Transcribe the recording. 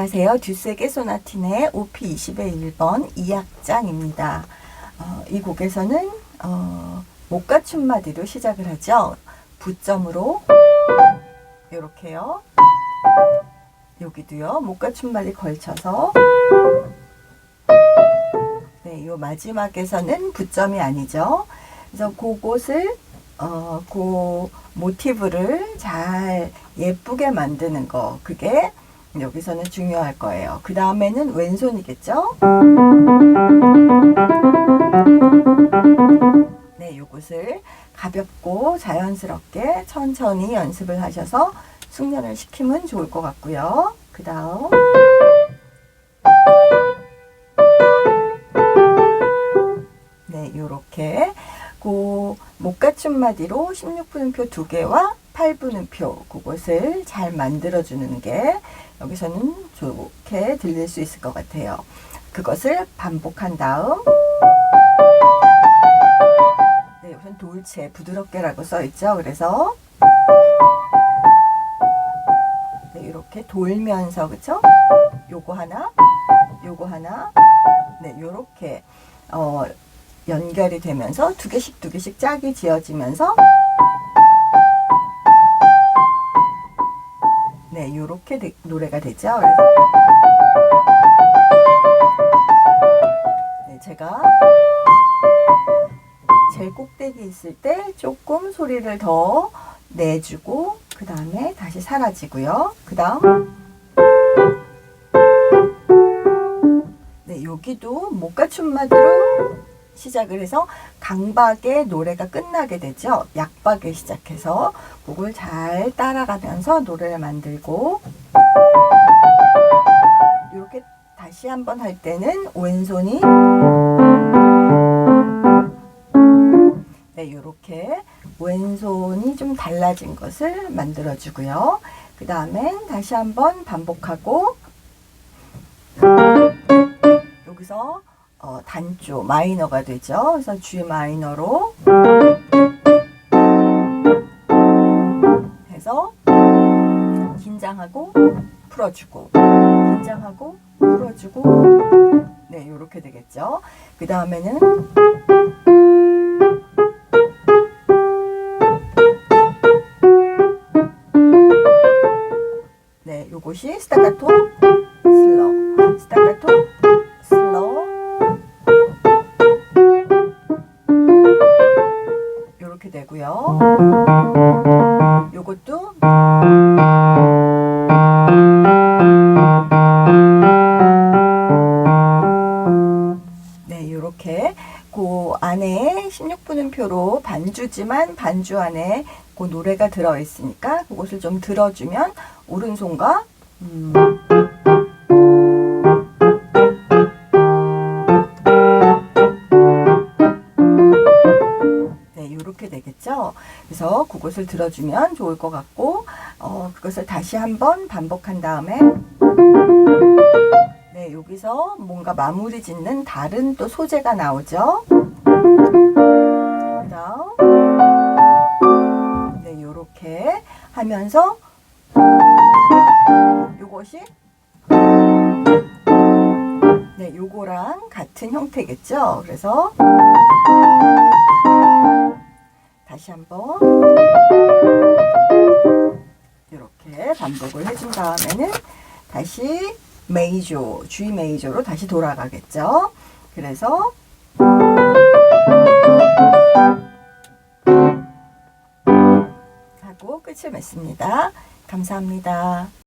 안녕하세요. 듀스의 소나틴의 OP20의 1번 2악장입니다. 어, 이 곡에서는 어, 목가춤마디로 시작을 하죠. 부점으로 이렇게요. 여기도요. 목가춤마디 걸쳐서 네, 요 마지막에서는 부점이 아니죠. 그래서 그곳을 어, 그 모티브를 잘 예쁘게 만드는 거 그게 여기서는 중요할 거예요. 그 다음에는 왼손이겠죠? 네, 요것을 가볍고 자연스럽게 천천히 연습을 하셔서 숙련을 시키면 좋을 것 같고요. 그 다음 네, 요렇게 그 목가춤 마디로 16분음표 두 개와 8분음표 그것을 잘 만들어 주는 게 여기서는 좋게 들릴 수 있을 것 같아요. 그것을 반복한 다음 네, 우선 돌체 부드럽게라고 써 있죠. 그래서 네, 이렇게 돌면서 그쵸? 요거 하나, 요거 하나, 네, 요렇게 어, 연결이 되면서 두 개씩 두 개씩 짝이 지어지면서 네, 요렇게 되- 노래가 되죠. 네, 제가 제일 꼭대기 있을 때 조금 소리를 더 내주고 그 다음에 다시 사라지고요. 그 다음 네, 여기도 목가춤마디로 시작을 해서 강박의 노래가 끝나게 되죠. 약박에 시작해서 그걸 잘 따라가면서 노래를 만들고 이렇게 다시 한번 할 때는 왼손이 네, 이렇게 왼손이 좀 달라진 것을 만들어 주고요. 그 다음엔 다시 한번 반복하고 여기서 어, 단조 마이너가 되죠. 그래서 G 마이너로 해서 긴장하고 풀어주고 긴장하고 풀어주고 네 이렇게 되겠죠. 그 다음에는 네 요것이 스타카토 요. 요것도 네, 이렇게 그 안에 16분음표로 반주지만 반주 안에 그 노래가 들어 있으니까 그것을 좀 들어주면 오른손과 음, 그래서 그것을 들어주면 좋을 것 같고, 어, 그것을 다시 한번 반복한 다음에, 네, 여기서 뭔가 마무리 짓는 다른 또 소재가 나오죠. 네, 요렇게 하면서, 요것이, 네, 요거랑 같은 형태겠죠. 그래서, 다시 한번 이렇게 반복을 해준 다음에는 다시 메이저, G 메이저로 다시 돌아가겠죠. 그래서 하고 끝을 맺습니다. 감사합니다.